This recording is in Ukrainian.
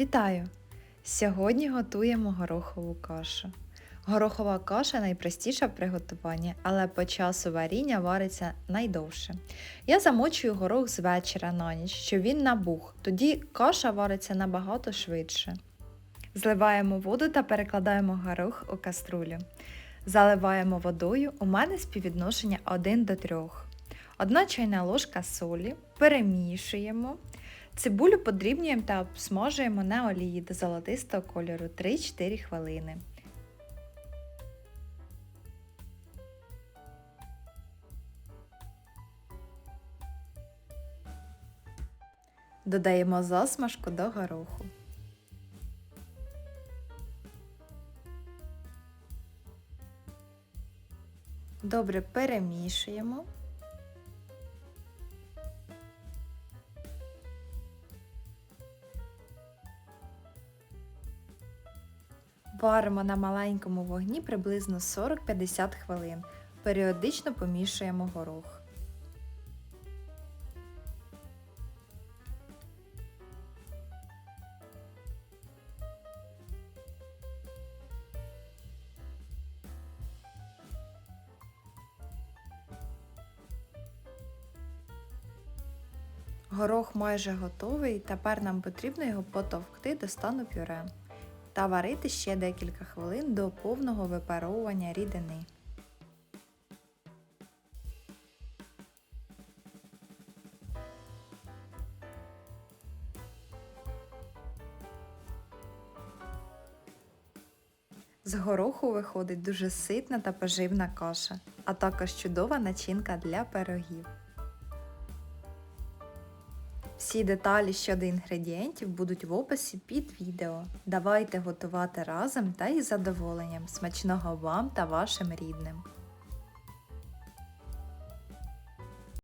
Вітаю! Сьогодні готуємо горохову кашу. Горохова каша найпростіша в приготуванні, але по часу варіння вариться найдовше. Я замочую горох з вечора на ніч, щоб він набух, тоді каша вариться набагато швидше. Зливаємо воду та перекладаємо горох у каструлю. Заливаємо водою, у мене співвідношення 1 до 3. Одна чайна ложка солі, перемішуємо. Цибулю подрібнюємо та обсмажуємо на олії до золотистого кольору 3-4 хвилини. Додаємо засмажку до гороху. Добре перемішуємо. Варимо на маленькому вогні приблизно 40-50 хвилин. Періодично помішуємо горох. Горох майже готовий, тепер нам потрібно його потовкти до стану пюре та варити ще декілька хвилин до повного випаровування рідини. З гороху виходить дуже ситна та поживна каша, а також чудова начинка для пирогів. Всі деталі щодо інгредієнтів будуть в описі під відео. Давайте готувати разом та із задоволенням. Смачного вам та вашим рідним!